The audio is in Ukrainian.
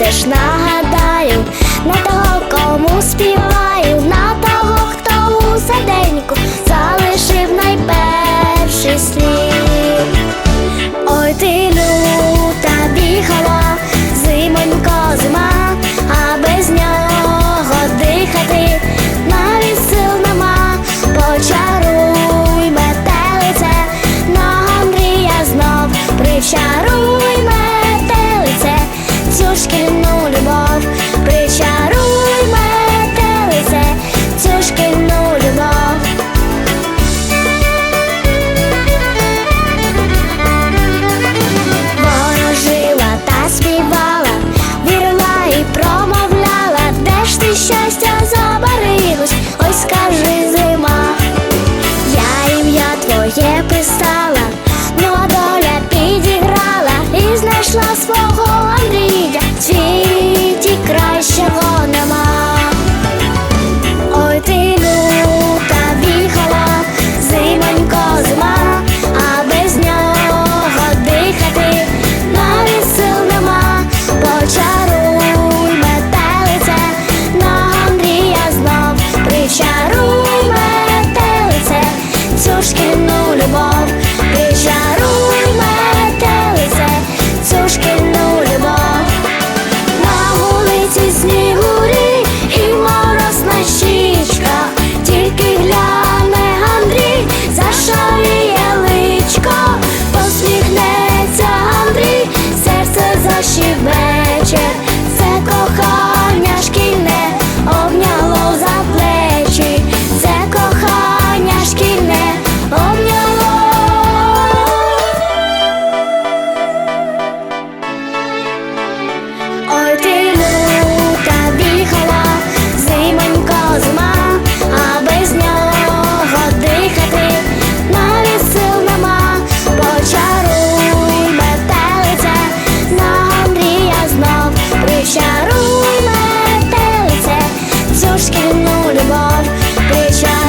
теж нагадаю на того, кому співаю. шкільну любов, причаруй метелице, цю любов. Ворожила та співала, вірила і промовляла, де ж ти щастя забарилось, ой скажи зима, я ім'я твоє пристала. Ну skin on the bar. Bitch,